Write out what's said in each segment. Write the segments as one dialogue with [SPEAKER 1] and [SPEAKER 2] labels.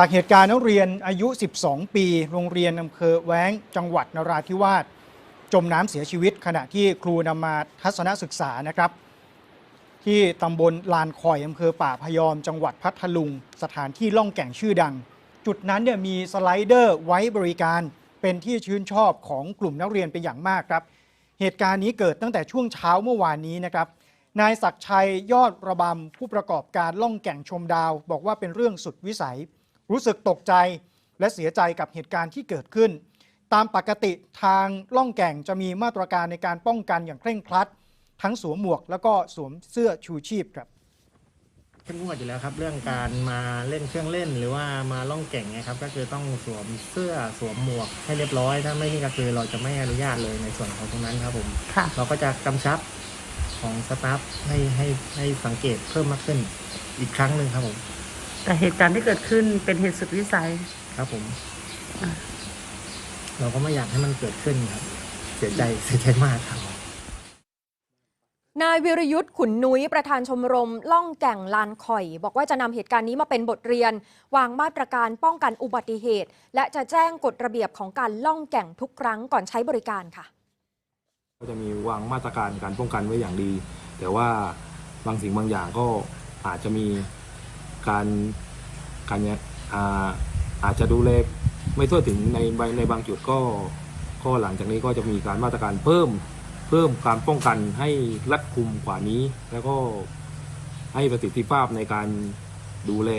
[SPEAKER 1] จากเหตุการณ์นักเรียนอายุ 12 ปี โรงเรียนอำเภอแว้ง จังหวัดนราธิวาสจมน้ำเสียชีวิต ขณะที่ครูนำมาทัศนศึกษานะครับ ที่ตำบลลานคอยอำเภอป่าพยอม จังหวัดพัทลุง สถานที่ล่องแก่งชื่อดัง จุดนั้นเนี่ยมีสไลเดอร์ไว้บริการเป็นที่ชื่นชอบของกลุ่มนักเรียนเป็นอย่างมากครับ เหตุการณ์นี้เกิดตั้งแต่ช่วงเช้าเมื่อวานนี้นะครับนายศักชัยยอดระบำผู้ประกอบการล่องแก่งชมดาว บอกว่าเป็นเรื่องสุดวิสัย รู้สึกตกใจและเสียใจกับเหตุการณ์ที่เกิดขึ้น ตามปกติทางล่องแก่งจะมีมาตรการในการป้องกันอย่างเคร่งครัด ทั้งสวมหมวกแล้วก็สวมเสื้อชูชีพครับ
[SPEAKER 2] เข้มงวดอยู่แล้วครับเรื่องการมาเล่นเครื่องเล่นหรือว่ามาล่องแก่งเนะครับก็คือต้องสวมเสื้อสวมหมวกให้เรียบร้อย ถ้าไม่นี่ก็คือเราจะไม่อนุญาตเลยในส่วนของตรงนั้นครับผม
[SPEAKER 3] ค่ะ
[SPEAKER 2] เราก็จะกำชับของสตาฟให้ให้ให้สังเกตเพิ่มมากขึ้นอีกครั้งหนึ่งครับผม
[SPEAKER 3] แต่เหตุการณ์ที่เกิดขึ้นเป็นเหตุสุดวิสัย
[SPEAKER 2] ครับผม
[SPEAKER 3] อ่า
[SPEAKER 2] เราก็ไม่อยากให้มันเกิดขึ้นครับ เสียใจเสียใจมากครับ
[SPEAKER 4] นายวิรยุทธ์ขุนนุ้ยประธานชมรม ล่องแก่งลานข่อย บอกว่าจะนำเหตุการณ์นี้มาเป็นบทเรียน วางมาตรการป้องกันอุบัติเหตุ และจะแจ้งกฎระเบียบของการล่องแก่งทุกครั้งก่อนใช้บริการค่ะ
[SPEAKER 5] ก็จะมีวางมาตรการการป้องกันไว้อย่างดี แต่ว่าบางสิ่งบางอย่างก็อาจจะมี การการเนี่ยอาจจะดูแลไม่ทั่วถึงในในบางจุดก็ก็หลังจากนี้ก็จะมีการมาตรการเพิ่มเพิ่มการป้องกันให้รัดกุมกว่านี้ แล้วก็ให้ประสิทธิภาพในการดูแล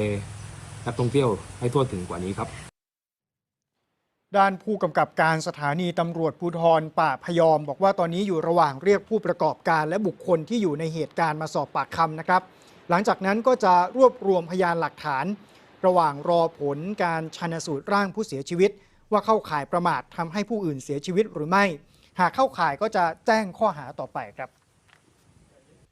[SPEAKER 5] นักท่องเที่ยวให้ทั่วถึงกว่านี้ครับ
[SPEAKER 1] ด้านผู้กำกับการสถานีตำรวจภูธรป่าพยอม บอกว่าตอนนี้อยู่ระหว่างเรียกผู้ประกอบการและบุคคลที่อยู่ในเหตุการณ์มาสอบปากคำนะครับ หลังจากนั้นก็จะรวบรวมพยานหลักฐาน ระหว่างรอผลการชันสูตรร่างผู้เสียชีวิต ว่าเข้าข่ายประมาททำให้ผู้อื่นเสียชีวิตหรือไม่ หากเข้าข่ายก็จะแจ้งข้อหาต่อไปครับ